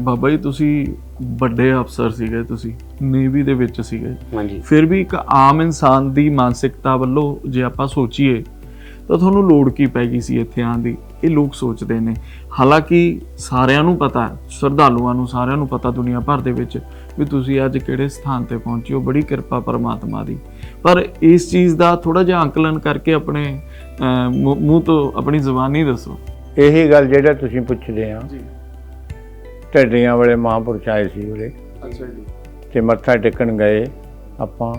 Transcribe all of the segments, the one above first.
ਬਾਬਾ ਜੀ ਤੁਸੀਂ ਵੱਡੇ ਅਫਸਰ ਸੀਗੇ ਤੁਸੀਂ ਨੇਵੀ ਦੇ ਵਿੱਚ ਸੀਗੇ। ਹਾਂਜੀ। ਫਿਰ ਵੀ ਇੱਕ ਆਮ ਇਨਸਾਨ ਦੀ ਮਾਨਸਿਕਤਾ ਵੱਲੋਂ ਜੇ ਆਪਾਂ ਸੋਚੀਏ ਤਾਂ ਤੁਹਾਨੂੰ ਲੋੜ ਕੀ ਪੈ ਗਈ ਸੀ ਇੱਥੇ ਆਉਣ ਦੀ? ਇਹ ਲੋਕ ਸੋਚਦੇ ਨੇ। ਹਾਲਾਂਕਿ ਸਾਰਿਆਂ ਨੂੰ ਪਤਾ ਹੈ ਸ਼ਰਧਾਲੂਆਂ ਨੂੰ ਸਾਰਿਆਂ ਨੂੰ ਪਤਾ ਦੁਨੀਆ ਭਰ ਦੇ ਵਿੱਚ ਵੀ ਤੁਸੀਂ ਅੱਜ ਕਿਹੜੇ ਸਥਾਨ ਤੇ ਪਹੁੰਚੇ ਹੋ ਬੜੀ ਕਿਰਪਾ ਪਰਮਾਤਮਾ ਦੀ। ਪਰ ਇਸ ਚੀਜ਼ ਦਾ ਥੋੜਾ ਜਿਹਾ ਅੰਕਲਨ ਕਰਕੇ ਆਪਣੇ ਮੂੰਹ ਤੋਂ ਆਪਣੀ ਜ਼ੁਬਾਨੀ ਦੱਸੋ। ਇਹੀ ਗੱਲ ਜਿਹੜਾ ਤੁਸੀਂ ਪੁੱਛਦੇ ਆ ਜੀ। ਢੱਡੀਆਂ ਵਾਲੇ ਮਹਾਂਪੁਰਸ਼ ਆਏ ਸੀ ਉਰੇ। ਅੱਛਾ ਜੀ। ਤੇ ਮੱਥਾ ਟੇਕਣ ਗਏ ਆਪਾਂ।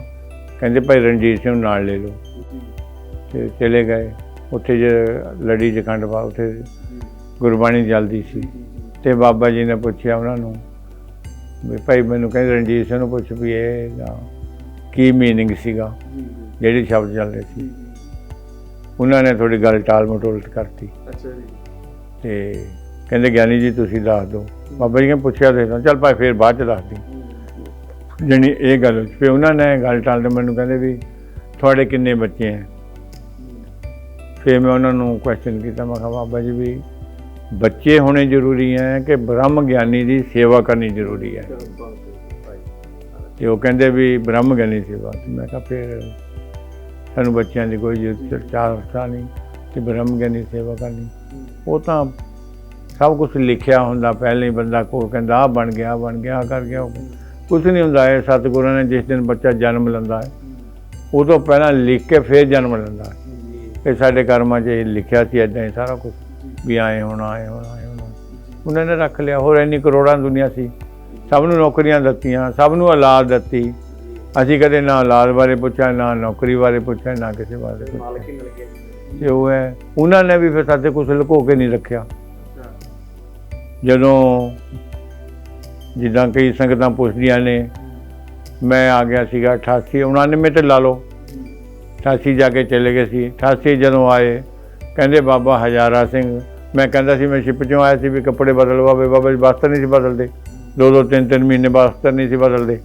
ਕਹਿੰਦੇ ਭਾਈ ਰਣਜੀਤ ਸਿੰਘ ਨਾਲ ਲੈ ਲਓ। ਤੇ ਚਲੇ ਗਏ। ਉੱਥੇ ਜੇ ਲੜੀ ਜਖੰਡ ਪਾ ਉੱਥੇ ਗੁਰਬਾਣੀ ਚੱਲਦੀ ਸੀ। ਤੇ ਬਾਬਾ ਜੀ ਨੇ ਪੁੱਛਿਆ ਉਹਨਾਂ ਨੂੰ ਵੀ ਭਾਈ ਮੈਨੂੰ ਕਹਿੰਦੇ ਰਣਜੀਤ ਸਿੰਘ ਨੂੰ ਪੁੱਛ ਵੀ ਇਹ ਕੀ ਮੀਨਿੰਗ ਸੀਗਾ? ਜਿਹੜੇ ਸ਼ਬਦ ਚੱਲਦੇ ਸੀ। ਉਹਨਾਂ ਨੇ ਥੋੜੀ ਗੱਲ ਟਾਲ ਮਟੋਲਤ ਕਰਤੀ। ਅੱਛਾ ਜੀ। ਤੇ ਕਹਿੰਦੇ, ਗਿਆਨੀ ਜੀ, ਤੁਸੀਂ ਦੱਸ ਦਿਓ। ਬਾਬਾ ਜੀ ਨੇ ਪੁੱਛਿਆ ਤੇ ਚੱਲ ਭਾਈ ਫੇਰ ਬਾਅਦ ਚ ਦੱਸ ਦੀ। ਜਣੀ ਇਹ ਗੱਲ ਫਿਰ ਉਹਨਾਂ ਨੇ ਗੱਲ ਟਾਲ ਕੇ ਮੈਨੂੰ ਕਹਿੰਦੇ ਵੀ ਤੁਹਾਡੇ ਕਿੰਨੇ ਬੱਚੇ ਹੈ ਫਿਰ ਮੈਂ ਉਹਨਾਂ ਨੂੰ ਕੁਐਸਚਨ ਕੀਤਾ, ਮੈਂ ਕਿਹਾ, ਬਾਬਾ ਜੀ ਵੀ ਬੱਚੇ ਹੋਣੇ ਜ਼ਰੂਰੀ ਹੈ ਕਿ ਬ੍ਰਹਮ ਗਿਆਨੀ ਦੀ ਸੇਵਾ ਕਰਨੀ ਜ਼ਰੂਰੀ ਹੈ ਤੇ ਉਹ ਕਹਿੰਦੇ ਵੀ ਬ੍ਰਹਮ ਗਿਆਨੀ ਸੇਵਾ। ਮੈਂ ਕਿਹਾ, ਫਿਰ ਸਾਨੂੰ ਬੱਚਿਆਂ ਦੀ ਕੋਈ ਜ਼ਰੂਰਤ ਨਹੀਂ ਕਿ ਬ੍ਰਹਮ ਗਿਆਨੀ ਸੇਵਾ ਕਰਨੀ। ਉਹ ਤਾਂ ਸਭ ਕੁਝ ਲਿਖਿਆ ਹੁੰਦਾ ਪਹਿਲੇ ਹੀ ਬੰਦਾ ਕੋ ਕਹਿੰਦਾ ਆਹ ਬਣ ਗਿਆ ਬਣ ਗਿਆ ਕਰ ਗਿਆ। ਕੁਝ ਨਹੀਂ ਹੁੰਦਾ ਹੈ ਸਤਿਗੁਰਾਂ ਨੇ ਜਿਸ ਦਿਨ ਬੱਚਾ ਜਨਮ ਲੈਂਦਾ ਹੈ ਤੋਂ ਪਹਿਲਾਂ ਲਿਖ ਕੇ ਫਿਰ ਜਨਮ ਲੈਂਦਾ ਹੈ। ਇਹ ਸਾਡੇ ਕਰਮਾਂ 'ਚ ਇਹ ਲਿਖਿਆ ਸੀ ਇਦਾਂ ਹੀ ਸਾਰਾ ਕੁਝ ਵੀ ਆਏ ਹੋਣਾ ਆਏ ਹੋਣਾ ਆਏ ਹੋਣਾ। ਉਹਨਾਂ ਨੇ ਰੱਖ ਲਿਆ ਹੋਰ ਇੰਨੀ ਕਰੋੜਾਂ ਦੁਨੀਆ ਸੀ। ਸਭ ਨੂੰ ਨੌਕਰੀਆਂ ਦਿੱਤੀਆਂ ਸਭ ਨੂੰ ਔਲਾਦ ਦਿੱਤੀ। ਅਸੀਂ ਕਦੇ ਨਾ ਔਲਾਦ ਬਾਰੇ ਪੁੱਛਿਆ ਨਾ ਨੌਕਰੀ ਬਾਰੇ ਪੁੱਛਿਆ ਨਾ ਕਿਸੇ ਬਾਰੇ ਪੁੱਛਿਆ। ਤੇ ਉਹ ਹੈ ਉਹਨਾਂ ਨੇ ਵੀ ਫਿਰ ਸਾਡੇ ਕੁਝ ਲੁਕੋ ਕੇ ਨਹੀਂ ਰੱਖਿਆ। ਜਦੋਂ ਜਿੱਦਾਂ ਕਈ ਸੰਗਤਾਂ ਪੁੱਛਦੀਆਂ ਨੇ, ਮੈਂ ਆ ਗਿਆ ਸੀਗਾ 88 99 ਤੇ ਲਾ ਲਓ। 88 ਜਾ ਕੇ ਚਲੇ ਗਏ ਸੀ। 88 ਜਦੋਂ ਆਏ, ਕਹਿੰਦੇ ਬਾਬਾ ਹਜ਼ਾਰਾ ਸਿੰਘ, ਮੈਂ ਕਹਿੰਦਾ ਸੀ ਮੈਂ ਸ਼ਿਪ ਚੋਂ ਆਇਆ ਸੀ ਵੀ ਕੱਪੜੇ ਬਦਲਵਾਵੇ ਬਾਬਾ ਜੀ ਵਸਤਰ ਨਹੀਂ ਸੀ ਬਦਲਦੇ। ਦੋ ਦੋ, ਤਿੰਨ ਤਿੰਨ ਮਹੀਨੇ ਵਸਤਰ ਨਹੀਂ ਸੀ ਬਦਲਦੇ।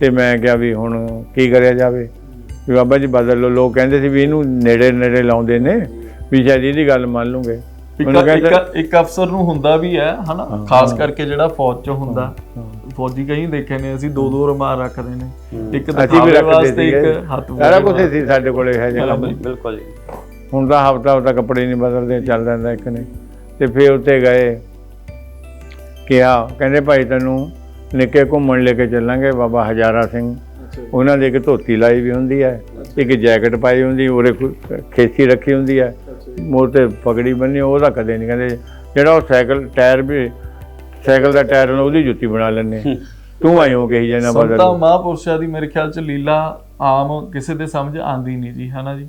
ਤੇ ਮੈਂ ਕਿਹਾ ਵੀ ਹੁਣ ਕੀ ਕਰਿਆ ਜਾਵੇ? ਵੀ ਬਾਬਾ ਜੀ ਬਦਲ ਲਓ। ਲੋਕ ਕਹਿੰਦੇ ਸੀ ਵੀ ਇਹਨੂੰ ਨੇੜੇ ਨੇੜੇ ਲਾਉਂਦੇ ਨੇ। ਵੀ ਸ਼ਾਇਦ ਇਹਦੀ ਗੱਲ ਮੰਨ ਲੂਗੇ। ਇੱਕ ਇੱਕ ਅਫਸਰ ਨੂੰ ਹੁੰਦਾ ਵੀ ਹੈ ਹਨਾ। ਖਾਸ ਕਰਕੇ ਜਿਹੜਾ ਫੌਜ 'ਚ ਹੁੰਦਾ। ਫੌਜੀ ਕਈ ਦੇਖੇ ਨੇ ਅਸੀਂ ਦੋ ਦੋ ਰਮਾਰ ਰੱਖਦੇ ਨੇ। ਇੱਕ ਦਿਖਾਵੇ ਵਾਸਤੇ ਇੱਕ ਹੱਥ ਸਾਰਾ ਕੁਝ ਸੀ ਸਾਡੇ ਕੋਲੇ ਹੈ ਜਿਹੜਾ ਬਿਲਕੁਲ ਜੀ ਹੁਣ ਤਾਂ ਹਫਤਾ ਹਫਤਾ ਕੱਪੜੇ ਨਹੀਂ ਬਦਲਦੇ ਚੱਲ ਜਾਂਦਾ ਇੱਕ ਨੇ। ਤੇ ਫਿਰ ਉੱਤੇ ਗਏ। ਕਿਹਾ ਕਹਿੰਦੇ ਭਾਈ ਤੈਨੂੰ ਨਿੱਕੇ ਘੁੰਮਣ ਲੈ ਕੇ ਚੱਲਾਂਗੇ ਬਾਬਾ ਹਜ਼ਾਰਾ ਸਿੰਘ। ਉਹਨਾਂ ਦੇ ਇੱਕ ਧੋਤੀ ਲਾਈ ਵੀ ਹੁੰਦੀ ਹੈ ਇੱਕ ਜੈਕਟ ਪਾਈ ਹੁੰਦੀ ਉਰੇ ਕੋਈ ਖੇਸੀ ਰੱਖੀ ਹੁੰਦੀ ਹੈ। ਮੋਰ ਤੇ ਪਗੜੀ ਬੰਨੀ ਉਹਦਾ ਕਦੇ ਨਹੀਂ ਕਹਿੰਦੇ। ਜਿਹੜਾ ਉਹ ਸਾਈਕਲ ਟਾਇਰ ਵੀ ਸਾਈਕਲ ਦਾ ਟਾਇਰ ਹੁੰਦਾ ਉਹਦੀ ਜੁੱਤੀ ਬਣਾ ਲੈਂਦੇ। ਤੂੰ ਆਇਓ ਕਹੀ ਜਾਣਾ ਸੰਤਾਂ ਬਦਲ ਮਹਾਂਪੁਰਸ਼ਾਂ ਦੀ ਮੇਰੇ ਖਿਆਲ 'ਚ ਲੀਲਾ ਆਮ ਕਿਸੇ ਦੇ ਸਮਝ ਆਂਦੀ ਨਹੀਂ ਜੀ ਹਨਾ ਜੀ?